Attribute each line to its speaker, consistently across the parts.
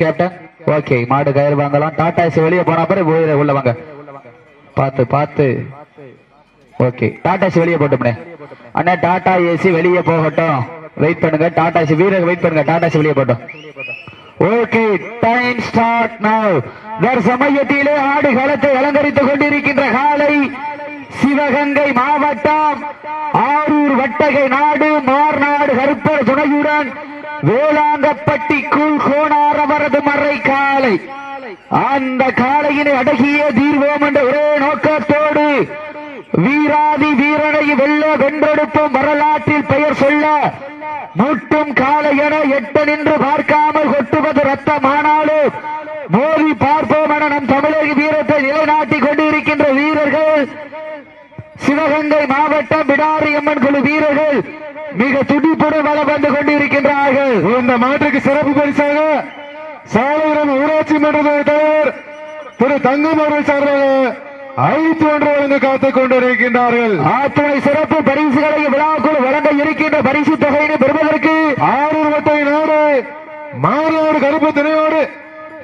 Speaker 1: Captain okay மாடு கயிறு வாங்கலாம். டாடா ஏசி வெளியே போன பிறகு போயிரு உள்ள வாங்க. பார்த்து பார்த்து. ஓகே டாடா ஏசி வெளியே போட்டோம்னே. அண்ணா டாடா ஏசி வெளியே போகட்டும். வெயிட் பண்ணுங்க. டாடா ஏசி வீரர் வெயிட் பண்ணுங்க. டாடா ஏசி வெளியே போட்டோம். ஓகே டைம் ஸ்டார்ட் நவ் வேறு சமயத்திலே ஆடு களத்தை அலங்கரித்துக் கொண்டிருக்கின்ற காலை சிவகங்கை மாவட்டம் ஆரூர் வட்டகை நாடு மார்நாடு கருப்பர் துணையுடன் வேளாங்கப்பட்டி கூழ் கோணார் அவரது மறை காலை. அந்த காளையினை அடகிய தீர்வோம் என்ற ஒரே நோக்கத்தோடு வீராதி வீரனை வெல்ல வென்றெடுப்பும் வரலாற்றில் பெயர் சொல்ல. முட்டும் காலை என எட்ட நின்று பார்க்காமல் கொட்டுவது ரத்தமானாலும் மோதி பார்ப்போம் என நம் தமிழக வீரத்தை நிலைநாட்டிக் கொண்டிருக்கின்ற வீரர்கள் சிவகங்கை மாவட்டம் பிடாரி அம்மன் குழு வீரர்கள் மிக துடிப்புடன் வளம் வந்து கொண்டிருக்கின்றார்கள்.
Speaker 2: இந்த மாற்றுக்கு சிறப்பு பரிசாக சாலைபுரம் ஊராட்சி மன்ற தலைவர் திரு தங்கம் அவர்கள் சார்பாக ஐந்து ஒன்று வழங்க காத்துக் கொண்டிருக்கின்றார்கள்.
Speaker 1: ஆத்துணை சிறப்பு பரிசுகளை விழாக்குழு வழங்க இருக்கின்ற பரிசு தொகையினை பெறுவதற்கு
Speaker 2: ஆரூர் வட்டை நாடு மாநாடு கருப்பு துணையோடு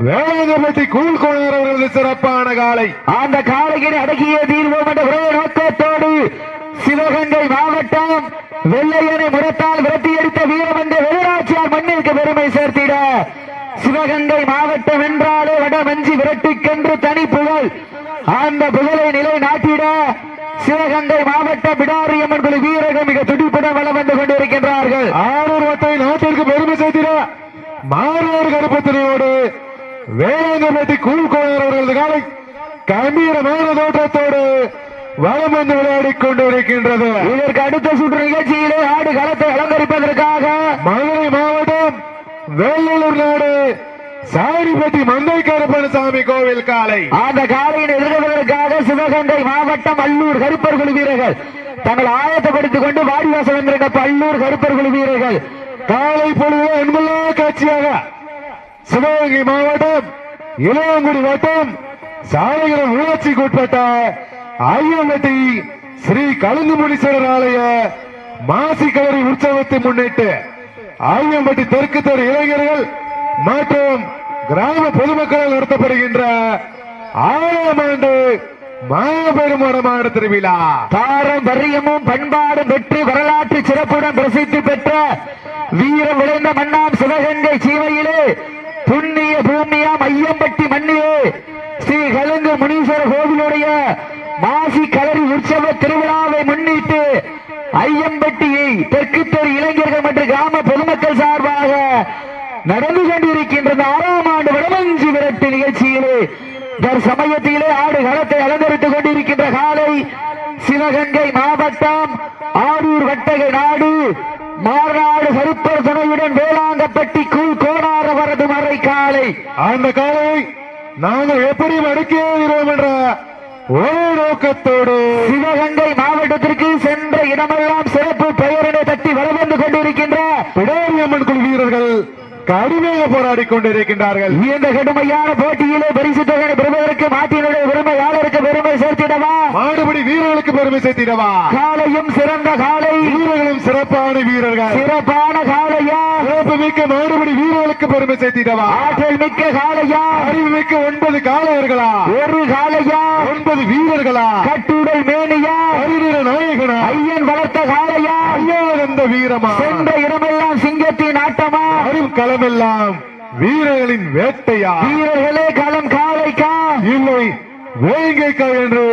Speaker 2: வேளாங்கப்பட்டி கூழ் கோணர் அவர்களது சிறப்பான காலை.
Speaker 1: அந்த காளையினை அடக்கிய தீர்வோம் என்ற ஒரே நோக்கத்தோடு சிவகங்கை மாவட்டம் வெள்ளையனை முரத்தால் விரட்டியடித்த வீரமன்ற வெளிநாச்சியார் மண்ணிற்கு பெருமை சேர்த்திட. சிவகங்கை மாவட்டம் என்றாலே வடமஞ்சி விரட்டுக்கென்று தனி புகழ். அந்த புகழை நிலை நாட்டிட சிவகங்கை மாவட்ட பிடாரியம்மன் குழு வீரர்கள் மிக துடிப்புடன் வளம் வந்து கொண்டிருக்கின்றார்கள்.
Speaker 2: ஆரூர் நாட்டிற்கு பெருமை சேர்த்திட. மாநாடு கருப்பு துணையோடு வேளாங்கப்பட்டி கூழ் கோணர் அவர்களது காலை. கம்பீரமான தோற்றத்தோடு வலம் வந்து விளையாடிக் கொண்டிருக்கின்றது.
Speaker 1: இதற்கு அடுத்த சுற்று நிகழ்ச்சியிலே ஆடு களத்தை அலங்கரிப்பதற்காக
Speaker 2: மதுரை மாவட்டம் வேலூர் நாடு சாரிப்பட்டி மந்தை கருப்பணசாமி கோவில் காலை.
Speaker 1: அந்த காலையை எதிர்கொள்வதற்காக சிவகங்கை மாவட்டம் அல்லூர் கருப்பர் குழு வீரர்கள். தங்கள் ஆயத்தப்படுத்திக் கொண்டு வாடிவாசல் வந்திருக்க அல்லூர் கருப்பர் குழு வீரர்கள்.
Speaker 2: காலை பொழுது அன்புள்ள காட்சியாக சிவகங்கை மாவட்டம் இளையங்குடி வட்டம் சாலைகளும் ஊராட்சிக்கு உட்பட்ட ஐயங்கட்டி ஸ்ரீ கலுங்குமுனீஸ்வரர் ஆலய மாசி கவரி உற்சவத்தை முன்னிட்டு ஆயம்பட்டி தெற்கு தெரு இளைஞர்கள் மற்றும் கிராம பொதுமக்களால் நடத்தப்படுகின்ற ஆறாம் ஆண்டு மாபெரும் வடமாடு திருவிழா.
Speaker 1: பாரம்பரியமும் பண்பாடும் பெற்று வரலாற்று சிறப்புடன் பிரசித்தி பெற்ற வீரம் விளைந்த மன்னாம் சிவகங்கை சீமையிலே புண்ணிய பூமியாம் ஐயம்பட்டி மண்ணிலே ஸ்ரீ கலங்கு முனீஸ்வர கோவிலுடைய மாசி கலரி உற்சவ திருவிழாவை முன்னிட்டு ஐயம்பட்டியை தெற்கு தெரு இளைஞர்கள் மற்றும் கிராம பொதுமக்கள் சார்பாக நடந்து கொண்டிருக்கின்ற ஆறாம் ஆண்டு வடமஞ்சி விரட்டு நிகழ்ச்சியிலே தற்சமயத்திலே ஆடு களத்தை அலங்கரித்துக் கொண்டிருக்கின்ற காலை சிவகங்கை மாவட்டம் ஆரூர் வட்டகை நாடு மாநாடு கருப்பர் துணையுடன் வேளாங்கப்பட்டி கூழ் கோணார் அவரது மறை காலை.
Speaker 2: அந்த காலை நாங்கள் எப்படி அடக்கியோம் என்ற ஒரே நோக்கத்தோடு
Speaker 1: சிவகங்கை மாவட்டத்திற்கு சென்ற இடமெல்லாம் சிறப்பு பெயரினை தட்டி வலம் வந்து கொண்டிருக்கின்ற
Speaker 2: பிடாரியம்மன் குழு வீரர்கள் கடுமையாக போராடி கொண்டிருக்கின்றார்கள்.
Speaker 1: இந்த கடுமையான போட்டியிலே பரிசு தொகை பெறுவதற்கு மாட்டினுடைய பெருமையாளருக்கு பெருமை சேர்த்திடவா?
Speaker 2: மாடுபடி வீரர்களுக்கு பெருமை சேர்த்திடவா?
Speaker 1: காலையும் சிறந்த காலை.
Speaker 2: வீரர்களும் சிறப்பான வீரர்கள்.
Speaker 1: சிறப்பான காளையா
Speaker 2: சிறப்பு மிக்க மாடுபடி வீரர்களுக்கு பெருமை சேர்த்திடவா?
Speaker 1: ஆற்றல் மிக்க காளையா
Speaker 2: அறிவு மிக்க ஒன்பது காளையர்களா?
Speaker 1: ஒரு காளையா
Speaker 2: ஒன்பது வீரர்களா?
Speaker 1: கட்டுடல்
Speaker 2: வீரமா
Speaker 1: சென்ற இடமெல்லாம் சிங்கத்தின் ஆட்டமா?
Speaker 2: அரும் களமெல்லாம் வீரர்களின் வேட்டையா?
Speaker 1: வீரர்களே களம் காளைக்கா
Speaker 2: இல்லை வேங்கைக்கா என்று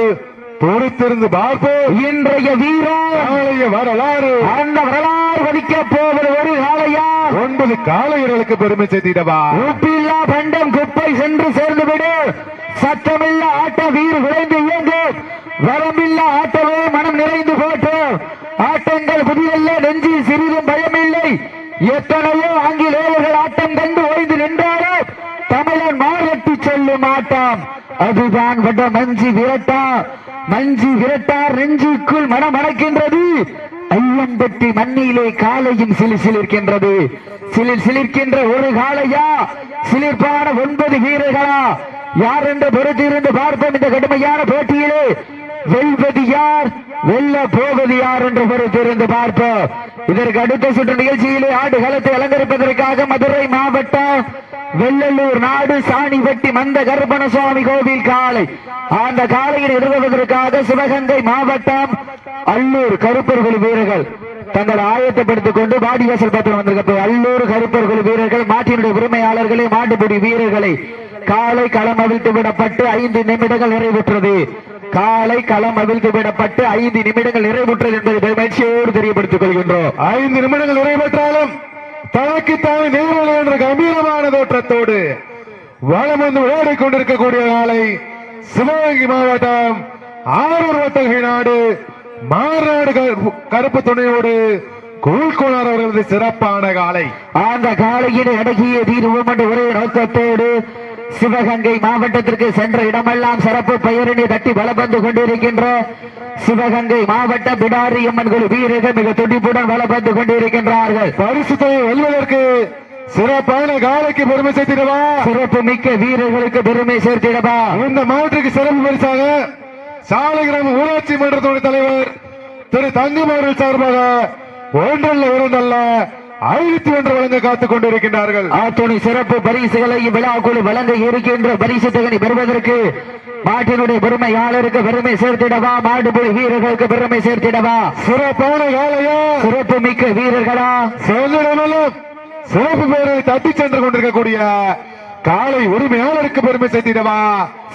Speaker 2: பொறுத்திருந்து பார்ப்போம்.
Speaker 1: இன்றைய வீரர்
Speaker 2: வரலாறு.
Speaker 1: அந்த வரலாறு வதிக்க போவது ஒரு காளையா?
Speaker 2: ஒன்பது காளையர்களுக்கு பெருமை சேர்த்திடவா?
Speaker 1: உப்பில்லா பண்டம் குப்பை சென்று சேர்ந்து விடு சத்தமில்லா ஆட்ட வீர் விளைந்து இயங்கும் வரம்பில்லா ஆட்டமே மனம் நிறைந்து போட்டோம் ஆட்டங்கள் புதியல்ல நெஞ்சில் சிறிதும் பயமில்லை. எத்தனையோ ஆங்கிலேயர்கள் ஆட்டம் கண்டு ஓய்ந்து நின்றாரோ தமிழன் மாறட்டி செல்லும் ஆட்டம். அதுதான் வட மஞ்சி விரட்டா மஞ்சி விரட்டார் நெஞ்சுக்குள் மனம் மணக்கின்றது ஐயம்பட்டி மண்ணிலே காலையும் சிலி சிலிர்க்கின்றது. சிலிர் சிலிர்க்கின்ற ஒரு காலையா சிலிர்ப்பான ஒன்பது வீரர்களா? யார் என்று பொறுத்திருந்து பார்ப்போம் இந்த கடுமையான போட்டியிலே. வெல்வது யார் வெல்ல போவது யார் என்று பொறுத்திருந்து பார்ப்போம். இதற்கு அடுத்த சுற்று நிகழ்ச்சியிலே ஆடு களத்தை அலங்கரிப்பதற்காக மதுரை மாவட்டம் வெள்ளலூர் நாடு சாணிவெட்டி மந்த கருப்பண சுவாமி கோவில் காலை அந்த காலையில் நிறுவுவதற்காக சிவகங்கை மாவட்டம் அல்லூர் கருப்பர்கள் வீரர்கள் தங்கள் ஆயத்தப்படுத்திக் கொண்டு வாடிவாசல் பத்திரம் வந்திருக்க அல்லூர் கருப்பர்கள் வீரர்கள் மாட்டினுடைய உரிமையாளர்களை மாட்டுப்பிடி வீரர்களை காலை களம் அவிழ்த்து விடப்பட்டு ஐந்து நிமிடங்கள் நிறைவுற்றது. காலை களம் அவிழ்த்து விடப்பட்டு ஐந்து நிமிடங்கள் நிறைவுற்றது என்பதை மகிழ்ச்சியோடு தெரியப்படுத்திக் கொள்கின்றோம்.
Speaker 2: ஐந்து நிமிடங்கள் நிறைவேற்றாலும் தனக்கு தானே நேர்வழி என்ற கம்பீரமான தோற்றத்தோடு வளம் வந்து விளையாடிக் கொண்டிருக்கக்கூடிய நாளை சிவகங்கை மாவட்டம் ஆரூர் வட்டகை நாடு மாநாடு கருப்பு- துணையோடு கூழ்கோணர் அவர்களது சிறப்பான காலை.
Speaker 1: அந்த காலையில் அடகிய தீர்வோம் என்ற ஒரே நோக்கத்தோடு சிவகங்கை மாவட்டத்திற்கு சென்ற இடமெல்லாம் சிறப்பு பெயரினை தட்டி வலம் வந்து கொண்டிருக்கின்ற சிவகங்கை மாவட்ட பிடாரி அம்மன் குழு வீரர்கள் மிக துடிப்புடன் வலம் வந்து கொண்டிருக்கின்றார்கள்.
Speaker 2: பரிசு தொகை வெல்வதற்கு சிறப்பான காலைக்கு பெருமை சேர்த்திடவா?
Speaker 1: சிறப்பு மிக்க வீரர்களுக்கு பெருமை சேர்த்திடவா?
Speaker 2: இந்த மாவட்டத்துக்கு சிறப்பு பரிசாக சாலை கிராம ஊராட்சி மன்றத்தோட தலைவர் திரு தங்கம் அவர்கள் சார்பாக ஒன்றல்ல இரண்டல்ல ஐநூத்தி ஒன்று வழங்க காத்துக் கொண்டிருக்கின்றார்கள்.
Speaker 1: ஆத்துணை சிறப்பு பரிசுகளை விழாக்குழு வழங்க இருக்கின்ற பரிசு தொகை பெறுவதற்கு மாட்டினுடைய பெருமையாளருக்கு பெருமை சேர்த்திடவா? மாடுபுலி வீரர்களுக்கு பெருமை சேர்த்திடவா?
Speaker 2: சிறப்பான காலையா
Speaker 1: சிறப்பு மிக்க வீரர்களா?
Speaker 2: சொல்லிடலும் சிறப்பு பேரை தட்டி சென்று கொண்டிருக்கக்கூடிய காலை உரிமையாளருக்கு பெருமை சேர்த்திடவா?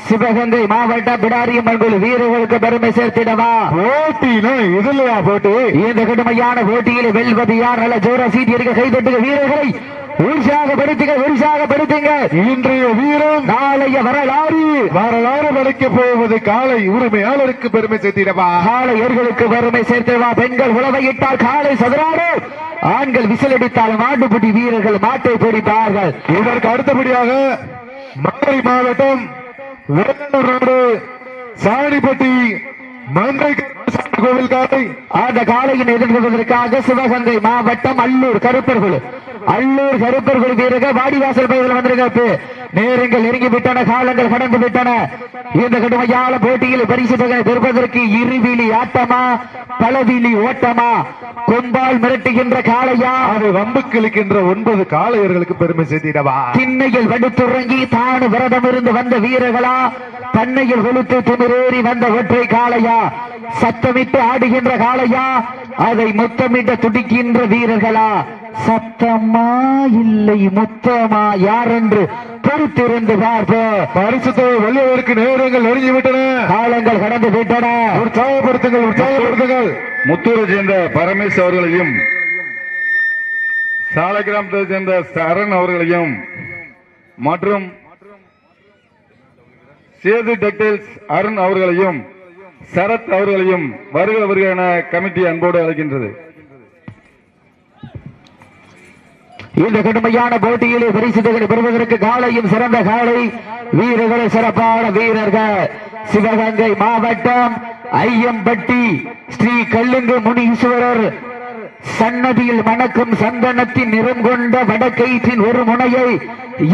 Speaker 1: சிவகங்கை மாவட்ட பிடாரியம்மன் குழு வீரர்களுக்கு பெருமை சேர்த்திடவா?
Speaker 2: போட்டினா இது இல்லையா போட்டி?
Speaker 1: இந்த கடுமையான போட்டியில் வெல்வது யார் நல்ல ஜோர சீட்டி இருக்க கைதட்டுக வீரர்களை. உற்சாகப்படுத்துங்க உற்சாகப்படுத்துங்க
Speaker 2: இன்றைய வீரம்
Speaker 1: நாளைய வரலாறு.
Speaker 2: வரலாறு படைக்க போவது காலை உரிமையாளருக்கு பெருமை சேர்த்திடவா?
Speaker 1: காளையர்களுக்கு பெருமை சேர்த்திடவா? பெண்கள் உழவையிட்டால் காலை சதுராடு ஆண்கள் விசிலடித்தால் மாட்டுப்பட்டி வீரர்கள் மாட்டை பிடிப்பார்கள்.
Speaker 2: இதற்கு அடுத்தபடியாக மதுரை மாவட்டம் வேலூர் நாடு சாணிப்பட்டி மந்தை கோவில் காலை.
Speaker 1: அந்த காலையின் எதிர்கொள்வதற்காக சிவகங்கை மாவட்டம் அல்லூர் கருப்பர்கள் அல்லூர் கருப்பர்கள் வீரர்கள் வாடிவாசல் பகுதியில் வந்திருக்க நேரங்கள் நெருங்கி விட்டன காலங்கள் கடந்து விட்டன. இந்த கடுமையான போட்டியில் பரிசு தொகை பெறுவதற்கு இருவிழி ஆட்டமா பலவிழி ஓட்டமா? கொம்பால் மிரட்டுகின்ற காளையா?
Speaker 2: அது வம்புக்கு இழுக்கின்ற ஒன்பது காளையர்களுக்கு பெருமை சேர்த்திடவா?
Speaker 1: திண்ணையில் வடுத்துறங்கி தானு விரதம் இருந்து வந்த வீரர்களா? பண்ணையில் வெளுத்து திமிரேறி வந்த ஒற்றை காளையா? சத்தமிட்டு ஆடுகின்ற காளையா? அதை முத்தமிட்டு துடிக்கின்ற வீரர்களா? சத்தமா இல்லை முத்தமா யார் என்று பொறுத்திருந்து பார்ப்போம்
Speaker 2: பரிசுத்தை வெல்லுவதற்கு நேரங்கள் நெருங்கி விட்டன
Speaker 1: காலங்கள் கடந்து விட்டன
Speaker 2: உற்சாகப்படுத்துங்கள் உற்சாகப்படுத்துங்கள்.
Speaker 3: முத்தூரை சேர்ந்த பரமேஷ் அவர்களையும் சாலை கிராமத்தை சேர்ந்த சரண் அவர்களையும் மற்றும் சேது டெக்டைல்ஸ் அருண் அவர்களையும் சரத் அவர்களையும் வருக வருக என கமிட்டி அன்போடு அழைக்கின்றது.
Speaker 1: இந்த கடுமையான போட்டியிலே பரிசு பெறுவதற்கு காலையும் சிறந்த காலை. வீரர்கள் சிறப்பான வீரர்கள். சிவகங்கை மாவட்டம் ஐயம்பட்டி ஸ்ரீ கல்லுங்கு முனீஸ்வரர் சன்னதியில் மணக்கும் சந்தனத்தின் நிறம் கொண்ட வடக்கயிற்றின் ஒரு முனையை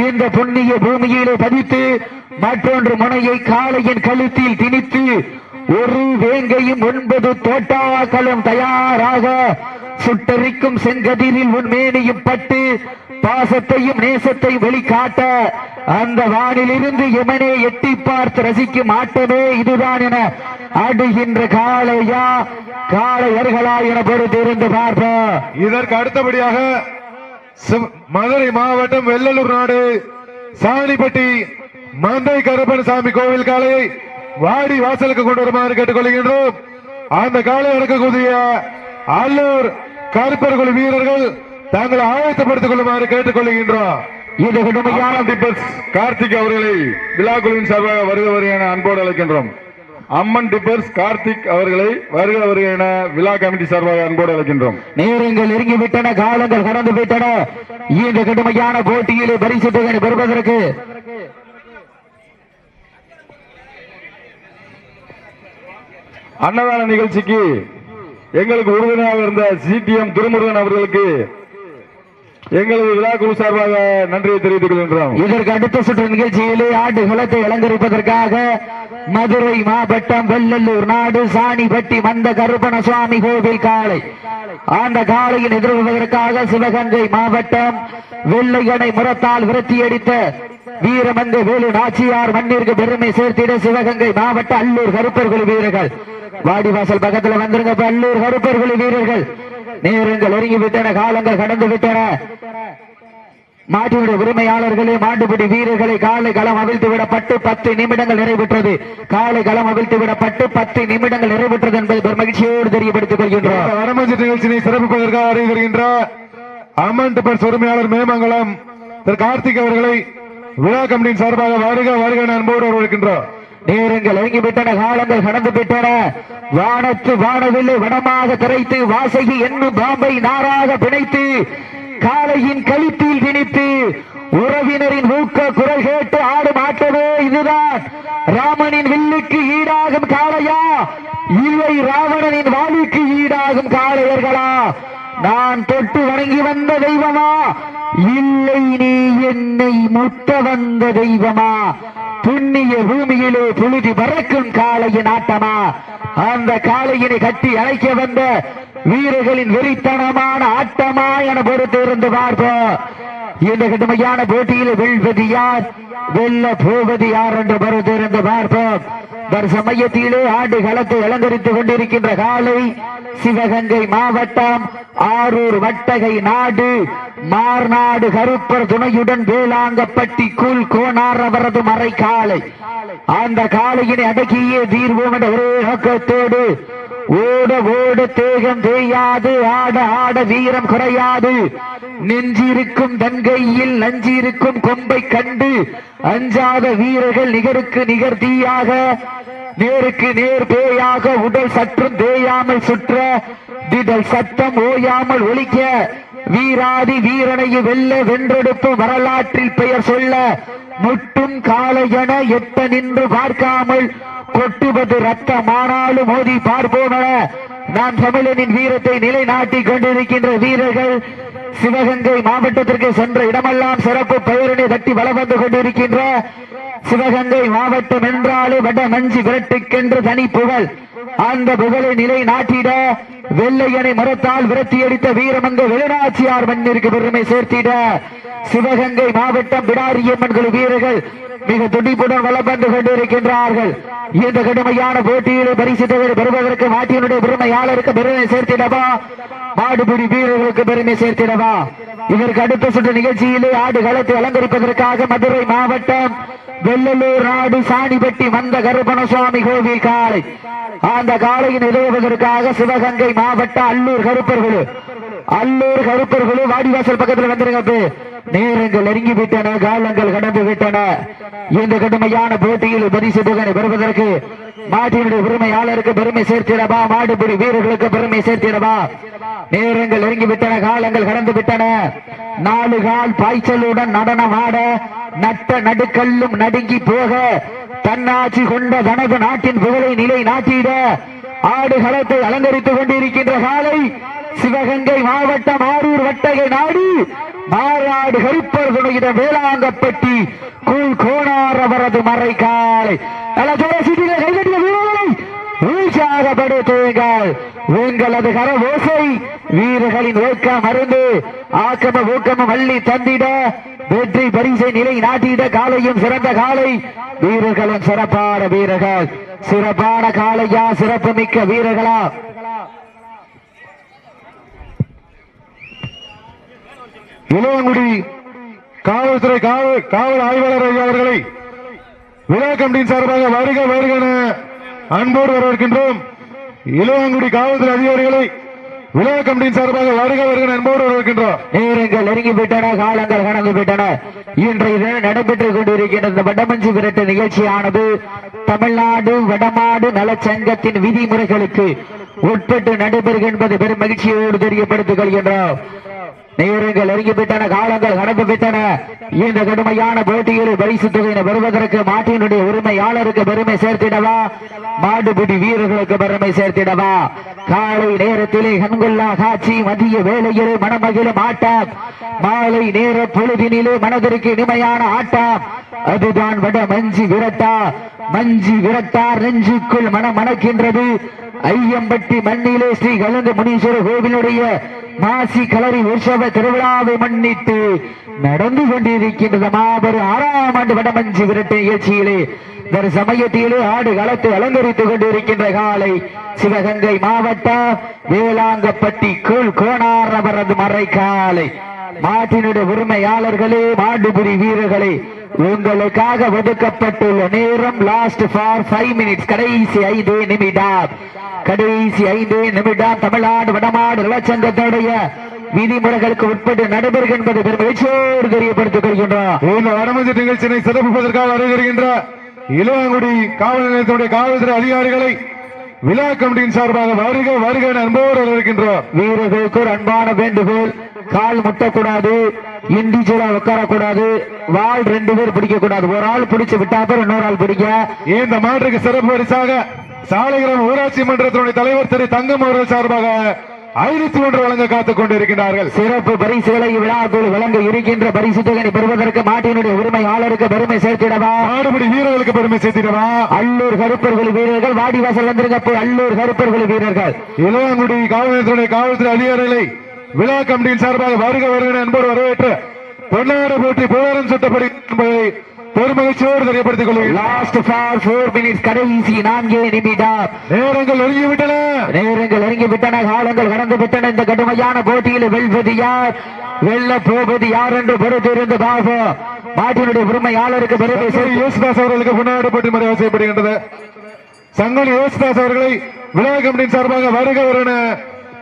Speaker 1: இந்த புண்ணிய பூமியிலே பதித்து மற்றொன்று முனையை காளையின் கழுத்தில் திணித்து ஒரு வேங்கையும் ஒன்பது தோட்டாக்களும் தயாராக சுட்டரிக்கும் செங்கதிரில் உன் மேனியும் பட்டு பாசத்தையும் நேசத்தையும் வெளிக்காட்ட அந்த வானிலிருந்து எமனே எட்டி பார்த்து ரசிக்கும் ஆட்டமே இதுதான் என அடுகின்ற காளையா காளையர்களா என பொறுத்திருந்து பார்ப்போம்
Speaker 2: இதற்கு அடுத்தபடியாக மதுரை மாவட்டம் வெள்ளலூர் நாடு சாணிப்பட்டி மந்தை கருப்பன் சாமி கோவில் காலை வாடி வாசலுக்கு கொண்டு வருமாறு கேட்டுக்கொள்கின்றோம். அந்த காலை அடக்கக்கூடிய அல்லூர் கருப்பர் குழு வீரர்கள் தாங்களை ஆயத்தப்படுத்திக் கொள்ளுமாறு கேட்டுக்கொள்கின்றோம்.
Speaker 1: இது கடுமையான
Speaker 3: கார்த்திக் அவர்களை விழா குழுவின் சார்பாக வருக வருக என அன்போடு அழைக்கின்றோம். அம்மன் டிப்பர்ஸ் கார்த்திக் அவர்களை வருக வருக என விழா கமிட்டி சார்பாக அன்போடு அழைக்கின்றோம்.
Speaker 1: நேரங்கள் நெருங்கி விட்டன காலங்கள் கடந்து விட்டன இந்த கடுமையான போட்டியிலே பரிசு தொகை பெறுவதற்கு
Speaker 3: அன்னதான நிகழ்ச்சிக்கு எங்களுக்கு உறுதுணையாக இருந்த சிடிஎம் திருமுருகன் அவர்களுக்கு எங்களது விழா குழு சார்பாக நன்றியை தெரிவித்துக் கொள்கின்றோம்.
Speaker 1: இதற்கு அடுத்த சுற்று நிகழ்ச்சியிலே ஆண்டு களத்தை அலங்கரிப்பதற்காக மதுரை மாவட்டம் வெள்ளல்லூர் நாடு சாணிப்பட்டி மந்த கருப்பண சுவாமி கோவில் காளை. அந்த காளையின் எதிர்கொள்வதற்காக சிவகங்கை மாவட்டம் வெள்ளையனை முரத்தால் விரட்டியடித்த வீரமங்க வேலு நாச்சியார் மண்ணிற்கு பெருமை சேர்த்திட சிவகங்கை மாவட்ட அல்லூர் கருப்பர்கள் வீரர்கள். வாடிவாசல் பக்கத்துல வந்துருங்க பல்லூர் அல்லூர் கருப்பர்கள் வீரர்கள். நேரங்கள் நெருங்கி விட்டன காலங்கள் கடந்து விட்டன. மாட்டினுடைய உரிமையாளர்களே மாட்டுப்பிடி வீரர்களை காலை களம் அவிழ்த்து விடப்பட்டு பத்து நிமிடங்கள் நிறைவேற்றது. காலை களம் அவிழ்த்து விடப்பட்டு பத்து நிமிடங்கள் நிறைவேற்றது என்பதை பெரும் மகிழ்ச்சியோடு தெரியப்படுத்திக் கொள்கின்றோம்.
Speaker 2: வரமஞ்சி நிகழ்ச்சியை சிறப்பிப்பதற்காக அறிவு வருகின்ற அம்மன் உரிமையாளர் மேமங்கலம் திரு கார்த்திக் அவர்களை விழா கமிட்டியின் சார்பாக வருக வருக என அன்போடு
Speaker 1: நேரங்கள் இறங்கி விட்டன காலங்கள் கடந்து விட்டன. வானத்து வானவில்லை வனமாக திரைத்து வாசகி என்னும் பாம்பை நாராக பிணைத்து காலையின் கழுத்தில் திணித்து உறவினரின் ஊக்க குரல் கேட்டு ஆடும் ஆட்டமே இதுதான். ராமனின் வில்லுக்கு ஈடாகும் காளையா? இல்லை ராவணனின் வாளுக்கு ஈடாகும் காளையர்களா? நான் தொட்டு வணங்கி வந்த தெய்வமா? இல்லை நீ என்னை முட்ட வந்த தெய்வமா? புண்ணிய பூமியிலே புழுதி பறக்கும் காளையின் ஆட்டமா? அந்த காளையினை கட்டி அழைக்க வந்த வீரர்களின் வெறித்தனமான ஆட்டமா என பொறுத்து இருந்து பார்ப்போம். இந்த கடுமையான போட்டியில் வெல்வது யார் வெல்ல போவது யார் என்று பொறுத்து என்று பார்ப்போம் தற்சமயத்திலே ஆண்டு களத்தை அலங்கரித்துக் கொண்டிருக்கின்ற காலை சிவகங்கை மாவட்டம் ஆரூர் வட்டகை நாடு மார்நாடு கருப்பர் துணையுடன் வேளாங்கப்பட்டி கூல் கோனார் அவரது மறை காலை அந்த காளையினை அடக்கியே தீர்வோம் என்ற ஒரே நோக்கத்தோடு ஓட ஓட தேகம் தேயாது ஆட ஆட வீரம் குறையாது. நெஞ்சிருக்கும் தன்கையில் நஞ்சிருக்கும் கொம்பை கண்டு அஞ்சாத வீரர்கள் நிகருக்கு நிகர் தீயாக நேருக்கு நேர் பேயாக உடல் சற்றும் தேயாமல் சுற்ற திடல் சத்தம் ஓயாமல் ஒழிக்க வீராதி வீரனையை வெல்ல வென்றெடுப்பு வரலாற்றில் பெயர் சொல்ல முட்டும் காலையென எட்ட நின்று பார்க்காமல் கொட்டுவது ரத்தமானாலும் மோதி பார்ப்போன நான் தமிழனின் வீரத்தை நிலைநாட்டிக் கொண்டிருக்கின்ற வீரர்கள் சிவகங்கை மாவட்டத்திற்கு சென்ற இடமெல்லாம் சிறப்பு பெயரினை தட்டி வலம் வந்து கொண்டிருக்கின்ற சிவகங்கை மாவட்டம் என்றாலே வட மஞ்சு விரட்டுக்கென்று தனி புகழ். அந்த புகழை நிலை நாட்டிட வெள்ளையனை மரத்தால் விரட்டியடித்த வீரமங்க வெளிநாச்சியார் மண்ணிற்கு பெருமை சேர்த்திட. சிவகங்கை மாவட்டம் பிடாரியம்மன்கள் வீரர்கள் மிக துடிப்புடன் வளம் வந்து கொண்டிருக்கின்றார்கள். இந்த கடுமையான போட்டியில் பரிசு தொகை பெறுவதற்கு மாட்டியனுடைய பெருமையாளருக்கு பெருமை சேர்த்திடவா? மாடுபிடி வீரர்களுக்கு பெருமை சேர்த்திடவா? இதற்கு அடுத்த சுற்று நிகழ்ச்சியிலே ஆடு களத்தை அலங்கரிப்பதற்காக மதுரை மாவட்டம் வெள்ளலூர் நாடு சாணிப்பட்டி வந்த கருப்பணசுவாமி கோவில் காலை அந்த காலையின் நிறுவுவதற்காக சிவகங்கை மாவட்ட அல்லூர் கருப்பர்கள் அல்லூர் கருப்பர்கள் வாடிவாசல் பக்கத்தில் வந்திருக்கிறது. நேரங்கள் நெருங்கி விட்டன காலங்கள் கடந்து விட்டன இந்த கடுமையான போட்டியில் பரிசு தொகை பெறுவதற்கு மாட்டினுடைய உரிமையாளருக்கு பெருமை சேர்த்திடவா? மாடுபிடி வீரர்களுக்கு பெருமை சேர்த்திடவா? நேரங்கள் நெருங்கி விட்டன காலங்கள் கடந்து விட்டன நாலு கால் பாய்ச்சலுடன் நடனம் ஆட நட்ட நடுக்கல்லும் நடுங்கி போக தன்னாட்சி கொண்ட தனது நாட்டின் புகழை நிலை நாட்டிட ஆடு களத்தை அலங்கரித்துக் கொண்டிருக்கின்ற காலை சிவகங்கை மாவட்டம் ஆரூர் வட்டகை நாடு மாறாடு கருப்பர் துணையிட வேளாங்கப்பட்டி கூழ் கோணார் அவரது மறை காலை நல்ல ஜோர வீரர்களை உற்சாகப்படுத்துங்கள் உங்களது கர ஓசை வீரர்களின் ஓக்கம் அருந்து ஆக்கம ஊக்கமும் அள்ளி தந்திட வெற்றி பரிசை நிலை நாட்டிட காலையும் சிறந்த காலை. வீரர்களும் சிறப்பான வீரர்கள். சிறப்பான காலையா சிறப்பு மிக்க வீரர்களா?
Speaker 2: இளவங்குடி காவல்துறை காவல் காவல் ஆய்வாளர் ஐயா அவர்களை விழா கமிட்டியின் சார்பாக வருக வருக என அன்போடு வரவேற்கின்றோம். இளவங்குடி காவல்துறை அதிகாரிகளை விழா கமிட்டியின் சார்பாக வருக வருக அன்போடு வரவேற்கின்றோம்.
Speaker 1: நேரங்கள் நெருங்கி விட்டன காலங்கள் கடந்து விட்டன இன்றைய தினம் நடைபெற்றுக் கொண்டிருக்கின்ற இந்த வடமஞ்சி விரட்டு நிகழ்ச்சியானது தமிழ்நாடு வடமாடு நலச்சங்கத்தின் விதிமுறைகளுக்கு உட்பட்டு நடைபெறுகின்றது பெரும் மகிழ்ச்சியோடு தெரியப்படுத்திக் கொள்கின்றோம். நேரங்கள் நெருங்கிவிட்டன காலங்கள் கடந்துவிட்டன. இந்த கடுமையான போட்டியில் பரிசு தொகையினை பெறுவதற்கு மாட்டினுடைய உரிமையாளருக்கு பெருமை சேர்த்திடவா? மாடுபிடி வீரர்களுக்கு பெருமை சேர்த்திடவா? காலை நேரத்திலே கண்கொள்ளா காட்சி மதிய வேலையிலே மனமகிழும் ஆட்டம். மாலை நேர பொழுதினிலே மனதிற்கு இனிமையான ஆட்டம். அதுதான் வட மஞ்சி விரட்டா. மஞ்சி விரட்டார் நெஞ்சுக்குள் மனம் மணக்கின்றது. ஐயம்பட்டி மண்ணிலே ஸ்ரீ கலந்து முனீஸ்வர கோவிலுடைய மாசி கலரி உற்சவ திருவிழாவை முன்னிட்டு நடந்து கொண்டிருக்கின்றது மாபெரும் ஆறாம் ஆண்டு வடமஞ்சி விரட்டு நிகழ்ச்சியிலே ஒரு சமயத்திலே ஆடு களத்தை அலங்கரித்துக் கொண்டிருக்கின்ற காலை சிவகங்கை மாவட்டம் வேளாங்கப்பட்டி கீழ் கோணார் அவரது மறை காலை மாட்டினுடைய உரிமையாளர்களே மாடுபுரி வீரர்களே உங்களுக்காக ஒதுக்கப்பட்டுள்ள நேரம் லாஸ்ட் ஃபார் ஃபைவ் மினிட்ஸ் கடைசி ஐந்து நிமிடம். கடைசி ஐந்து நிமிடம். தமிழ்நாடு வடமாடு நலச்சங்கத்துடைய விதிமுறைகளுக்கு உட்பட்டு நடைபெறும் என்பது பெருமகிழ்ச்சியோடு தெரியப்படுத்திக் கொள்கின்றோம்.
Speaker 2: இந்த வடமஞ்சு நிகழ்ச்சியினை சிறப்பிப்பதற்காக வருகின்ற இளவங்குடி காவல் நிலையத்துடைய காவல்துறை அதிகாரிகளை விழா கமிட்டியின் சார்பாக வருக வருக என இருக்கின்றோம்
Speaker 1: வீரர்களுக்கு ஒரு அன்பான வேண்டுகோள். கால் முட்டக்கூடாது. இண்டிவிஜுவலா உட்காரக்கூடாது. வால் ரெண்டு பேர் பிடிக்க கூடாது ஒரு ஆள் பிடிச்சு விட்டா பேர் இன்னொரு ஆள் பிடிக்க.
Speaker 2: இந்த மாற்றுக்கு சிறப்பு பரிசாக சாலைகிராம ஊராட்சி மன்றத்தினுடைய தலைவர் திரு தங்கம் அவர்கள் சார்பாக ஐநூத்தி ஒன்று வழங்க காத்துக் கொண்டிருக்கிறார்கள்
Speaker 1: சிறப்பு பரிசுகளை விழாக்குள் வழங்க இருக்கின்ற பரிசு தொகை பெறுவதற்கு மாட்டினுடைய உரிமையாளருக்கு பெருமை சேர்த்திடவா?
Speaker 2: மாடுபிடி வீரர்களுக்கு பெருமை சேர்த்திடவா?
Speaker 1: அல்லூர் கருப்பர்கள் வீரர்கள் வாடிவாசல் வந்திருக்க போய் அல்லூர் கருப்பர்கள் வீரர்கள்.
Speaker 2: இளையாங்குடி காவல் நிலையத்துடைய காவல்துறை அதிகாரிகளை விழா கமிட்டியின் சார்பாக வருக வருக என அன்போடு வரவேற்று பொன்னாடு போட்டி புகழரம் சுட்டப்படி என்பதை பெருமகிழ்ச்சியோடு தெரியப்படுத்திக் கொள்கிறேன்
Speaker 1: லாஸ்ட் ஃபார் போர் மினிட்ஸ் கடைசி நான்கே நிமிடம்.
Speaker 2: நேரங்கள் நெருங்கிவிட்டன
Speaker 1: நேரங்கள் நெருங்கி விட்டன காலங்கள் கடந்து விட்டன. இந்த கடுமையான போட்டியில் வெல்வது யார்? வெல்ல போவது யார் என்று பொறுத்திருந்து பார்ப்போம். மாட்டினுடைய உரிமையாளருக்கு பெருமை
Speaker 2: யேசுதாஸ் அவர்களுக்கு பொன்னாடு போட்டி மறைவு செய்யப்படுகின்றது சங்கொலி யேசுதாஸ் அவர்களை விழா கமிட்டியின் சார்பாக வருக வருக என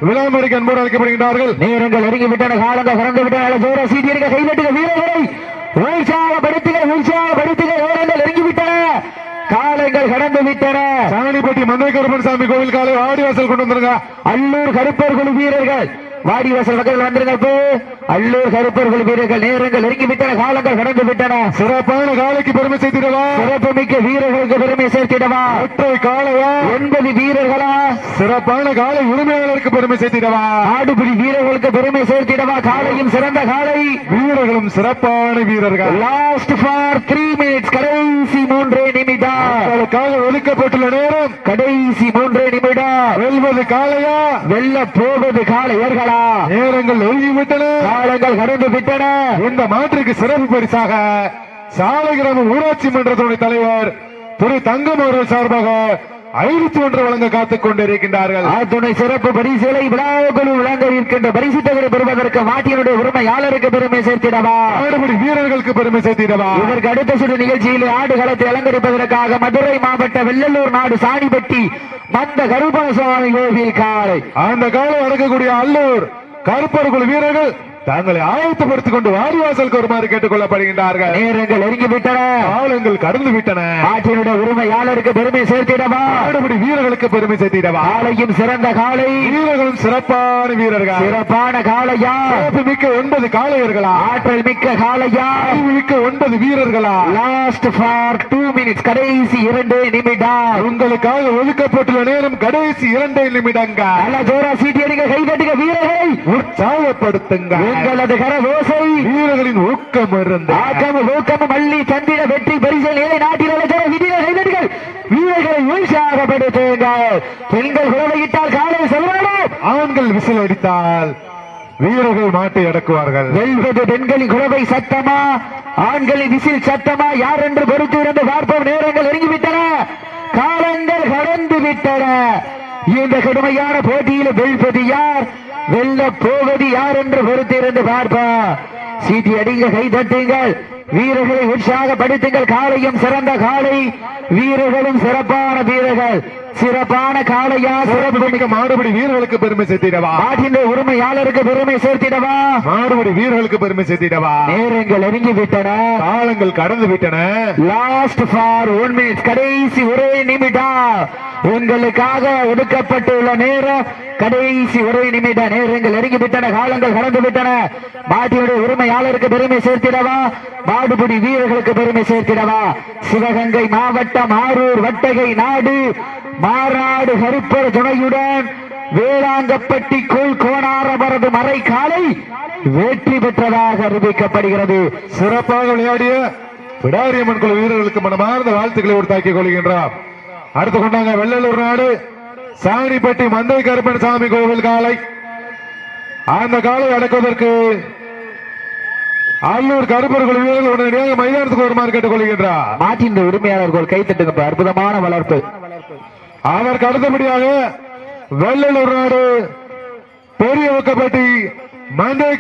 Speaker 2: விழா மறிக்க அன்போடு அழைக்கப்படுகின்றார்கள்.
Speaker 1: நேரங்கள் நெருங்கி விட்டன காலங்கள் கடந்து விட்டன. ஜோர சீட்டியடிக்க கைதட்டுக வீரர்களை உற்சாகப்படுத்துக உற்சாகப்படுத்துக நேரங்கள் நெருங்கி விட்டன காலங்கள் கடந்து விட்டன
Speaker 2: சாணிப்பட்டி மந்தை கருப்பன் சாமி கோவில் காலை ஆடிவாசல் கொண்டு வந்துருங்க.
Speaker 1: அல்லூர் கருப்பர் குழு வீரர்கள். வாடிவாசல் பக்கத்தில் வந்துருங்க இப்போ அல்லூர் கருப்பர் குழு வீரர்கள் நேரங்கள் நெருங்கி விட்டன காலங்கள் கடந்து விட்டன.
Speaker 2: சிறப்பான காலைக்கு பெருமை செய்திடவா
Speaker 1: சிறப்புமிக்க வீரர்களுக்கு பெருமை சேர்த்திடவா?
Speaker 2: ஒற்றை காளையா?
Speaker 1: ஒன்பது வீரர்களா?
Speaker 2: சிறப்பான காலை உரிமையாளருக்கு பெருமை செய்திடவா
Speaker 1: ஆடுபிடி வீரர்களுக்கு பெருமை சேர்த்திடவா? காலையும் சிறந்த காலை
Speaker 2: வீரர்களும் சிறப்பான வீரர்கள்.
Speaker 1: லாஸ்ட் ஃபார் த்ரீ மினிட்ஸ் கடைசி மூன்றே நிமிடம்.
Speaker 2: ஒதுக்கப்பட்டுள்ள நேரம்.
Speaker 1: கடைசி மூன்றே நிமிடம்.
Speaker 2: வெல்வது காளையா?
Speaker 1: வெல்ல போவது காளையர்களா
Speaker 2: நேரங்கள் ஒழுங்கிவிட்டன.
Speaker 1: காலங்கள் கடந்து விட்டன.
Speaker 2: இந்த மாற்றுக்கு சிறப்பு பரிசாக சாலை கிராம ஊராட்சி மன்றத்துடைய தலைவர் திரு தங்கம் அவர்கள் சார்பாக ஐநூத்தி ஒன்று வழங்க காத்துக் கொண்டிருக்கின்றார்கள்.
Speaker 1: அத்துணை சிறப்பு பரிசுகளை விழாக்குழு வழங்க இருக்கின்ற பரிசு தொகை பெறுவதற்கு மாட்டியனுடைய உரிமையாளருக்கு பெருமை சேர்த்திடவா?
Speaker 2: ஆடுபடி வீரர்களுக்கு பெருமை சேர்த்திடவா?
Speaker 1: இதற்கு அடுத்த சுற்று நிகழ்ச்சியில் ஆடுகளத்தை அலங்கரிப்பதற்காக மதுரை மாவட்ட வெள்ளலூர் நாடு சாணிப்பட்டி மந்த கருப்பணசுவாமி கோவில் காலை
Speaker 2: அந்த காலை அடக்கக்கூடிய அல்லூர் கருப்பர் வீரர்கள் தங்களை ஆயத்தப்படுத்திக் கொண்டு வாடிவாசலுக்கு வருமாறு கேட்டுக் கொள்ளப்படுகின்றார்கள்
Speaker 1: நேரங்கள் நெருங்கி விட்டன
Speaker 2: காலங்கள் கடந்து விட்டன
Speaker 1: ஆற்றினுடைய உரிமையாளருக்கு பெருமை சேர்த்திடவா?
Speaker 2: ஆடுபடி வீரர்களுக்கு பெருமை சேர்த்திடவா?
Speaker 1: காலையும் சிறந்த காலை.
Speaker 2: வீரர்களும் சிறப்பான வீரர்கள்.
Speaker 1: சிறப்பான காளையா?
Speaker 2: சிறப்பு மிக்க ஒன்பது காளையர்களா?
Speaker 1: ஆற்றல் மிக்க
Speaker 2: அறிவு மிக்க ஒன்பது வீரர்களா?
Speaker 1: லாஸ்ட் ஃபார் டூ மினிட்ஸ் கடைசி இரண்டு நிமிடம்.
Speaker 2: உங்களுக்காக ஒதுக்கப்பட்டுள்ள நேரம் கடைசி இரண்டே நிமிடங்கள்.
Speaker 1: நல்ல ஜோரா சீட்டி அடிக்க கைதட்டுக வீரர்களை.
Speaker 2: உற்சாகப்படுத்துங்க
Speaker 1: உங்களது கர ஓசை
Speaker 2: வீரர்களின் ஊக்கம் இருந்து
Speaker 1: ஆக்கம் ஊக்கம் மல்லி சந்திர வெற்றி பரிசு நிலை நாட்டில் கைதட்டுகள் வீரர்களை உற்சாகப்படுத்துங்கள் பெண்கள் குழவையிட்டால் காலை செல்வாடும்
Speaker 2: ஆண்கள் விசில் அடித்தால் வீரர்கள் மாட்டை அடக்குவார்கள்.
Speaker 1: வெல்வது பெண்களின் குழவை சத்தமா? ஆண்களின் விசில் சத்தமா? யார் என்று பொறுத்து இருந்து பார்ப்போம். நேரங்கள் நெருங்கிவிட்டன காலங்கள் கடந்து விட்டன. இந்த கடுமையான போட்டியில் வெல்வது யார்? வெல்ல போவது யார் என்று பொறுத்து இருந்து பார்ப்போம் சீட்டி அடிங்க கை தட்டுங்கள். வீரர்களை உற்சாகப்படுத்துங்கள். காலையும் சிறந்த காலை. வீரர்களும் சிறப்பான வீரர்கள். சிறப்பான காளையா சிறப்பு
Speaker 2: மிக்க மாடுபடி வீரர்களுக்கு பெருமை சேர்த்திடவா?
Speaker 1: மாட்டின் உரிமையாளருக்கு பெருமை சேர்த்திடவா?
Speaker 2: மாடுபடி வீரர்களுக்கு பெருமை சேர்த்திடவா?
Speaker 1: நேரங்கள் நெருங்கி விட்டன
Speaker 2: காலங்கள் கடந்து விட்டன
Speaker 1: லாஸ்ட் ஃபார் ஒன் மினிட் கடைசி ஒரே நிமிடம். உங்களுக்காக ஒதுக்கப்பட்டுள்ள நேரம் கடைசி ஒரே நிமிட நேரங்கள் நெருங்கி விட்டன காலங்கள் கடந்து விட்டன மாட்டினுடைய உரிமையாளருக்கு பெருமை சேர்த்திடவா? மாடுபிடி வீரர்களுக்கு பெருமை சேர்த்திடவா? சிவகங்கை மாவட்டம் ஆரூர் வட்டகை நாடு மாறாடு கருப்பர் துணையுடன் வேளாங்கப்பட்டி கோல் கோணாரமரது மறை காலை வெற்றி பெற்றதாக அறிவிக்கப்படுகிறது.
Speaker 2: சிறப்பாக விளையாடிய பிடாரியம்மன் குழு வீரர்களுக்கு மனமார்ந்த வாழ்த்துக்களை உண்டாக்கிக் கொள்கின்றார். அடுத்து கொண்டாங்க வெள்ளலூர் நாடு. சாணிப்பட்டி மந்தை கருப்பன் சாமி கோவில் காலை. அந்த காலை அடக்குவதற்கு அல்லூர் கருப்பர் குழு வீரர்கள் உடனடியாக மைதானத்துக்கு வருமாறு கேட்டுக் கொள்கின்றார்
Speaker 1: மாட்டின் உரிமையாளர்கள் கைத்தட்டுங்க அற்புதமான வளர்ப்பு.
Speaker 2: அதற்கு அடுத்தபடியாக வெள்ளலூர் நாடு பெரிய ஒக்கப்பட்டி மந்தை